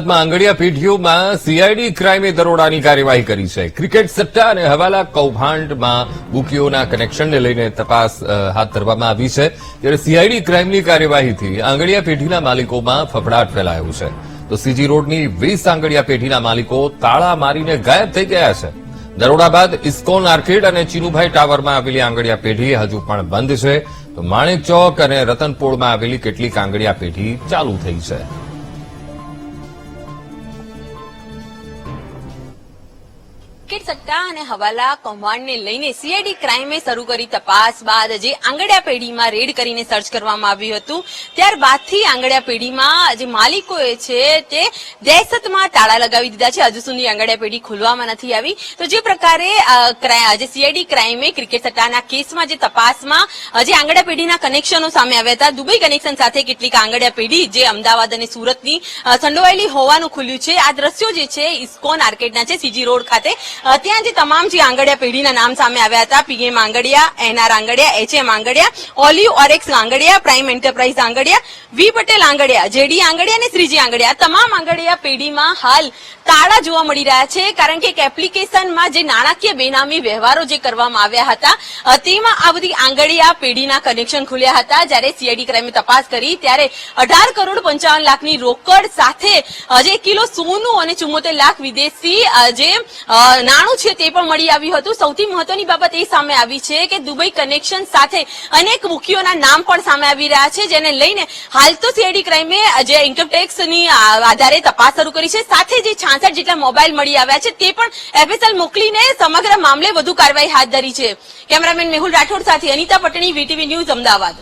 આંગડિયા પેઢીઓમાં CID ક્રાઇમે દરોડાની કાર્યવાહી કરી છે. ક્રિકેટ સટ્ટા અને હવાલા કૌભાંડમાં બુકીઓના કનેક્શનને લઈને તપાસ હાથ ધરવામાં આવી છે. ત્યારે સીઆઈડી ક્રાઇમની કાર્યવાહીથી આંગડિયા પેઢીના માલિકોમાં ફફડાટ ફેલાયો છે. તો સીજી રોડની વીસ આંગડિયા પેઢીના માલિકો તાળા મારીને ગાયબ થઈ ગયા છે. દરોડા બાદ ઇસ્કોન આર્કેડ અને ચીનુભાઈ ટાવરમાં આવેલી આંગળીયા પેઢી હજુ પણ બંધ છે. તો માણેક ચોક અને રતનપોળમાં આવેલી કેટલીક આંગળીયા પેઢી ચાલુ થઈ છે. ક્રિકેટ સટ્ટા અને હવાલા કૌભાંડને લઈને સીઆઈડી ક્રાઇમે શરૂ કરી તપાસ બાદ આજે આંગડિયા પેઢીમાં રેડ કરીને સર્ચ કરવામાં આવ્યું હતું, ત્યારબાદથી આંગડિયા પેઢીમાં જે માલિકોએ છે તે દહેશતમાં તાળા લગાવી દીધા છે. હજુ સુધી આંગડિયા પેઢી ખુલવામાં નથી આવી. તો જે પ્રકારે જે સીઆઈડી ક્રાઇમે ક્રિકેટ સટ્ટાના કેસમાં જે તપાસમાં જે આંગડિયા પેઢીના કનેક્શનો સામે આવ્યા હતા. દુબઈ કનેક્શન સાથે કેટલીક આંગડિયા પેઢી જે અમદાવાદ અને સુરતની સંડોવાયેલી હોવાનું ખુલ્યું છે. આ દ્રશ્યો જે છે, ઇસ્કોન આર્કેડના છે સીજી રોડ ખાતે. ત્યાં જે તમામ જે આંગડિયા પેઢીના નામ સામે આવ્યા હતા PM Angadia NR Angadia HM Angadia Olive Orex Angadia Prime Enterprise Angadia V Patel Angadia JD Angadia અને શ્રીજી આંગડિયા તમામ આંગડિયા પેઢીમાં હાલ તાળા જોવા મળી રહ્યા છે, કારણ કે એક એપ્લિકેશનમાં જે નાણાકીય બેનામી વ્યવહારો જે કરવામાં આવ્યા હતા તેમાં આ બધી આંગડિયા પેઢીના કનેક્શન ખુલ્યા હતા. જ્યારે સીઆઈડી ક્રાઇમે તપાસ કરી, ત્યારે અઢાર કરોડ પંચાવન લાખની રોકડ સાથે જે કિલો સોનું અને ચુમ્મોતેર લાખ વિદેશી જે નાણું છે તે પણ મળી આવ્યું હતું. સૌથી મહત્વની બાબત એ સામે આવી છે કે દુબઈ કનેક્શન સાથે અનેક મુખીઓના નામ પણ સામે આવી રહ્યા છે, જેને લઈને હાલ તો સીઆઈડી ક્રાઇમે જે ઇન્કમટેક્સની આધારે તપાસ શરૂ કરી છે. સાથે જે છાસઠ જેટલા મોબાઈલ મળી આવ્યા છે, તે પણ એફએસએલ મોકલીને સમગ્ર મામલે વધુ કાર્યવાહી હાથ ધરી છે. કેમેરામેન મેહુલ રાઠોડ સાથે અનિતા પટણી, વીટીવી ન્યૂઝ અમદાવાદ.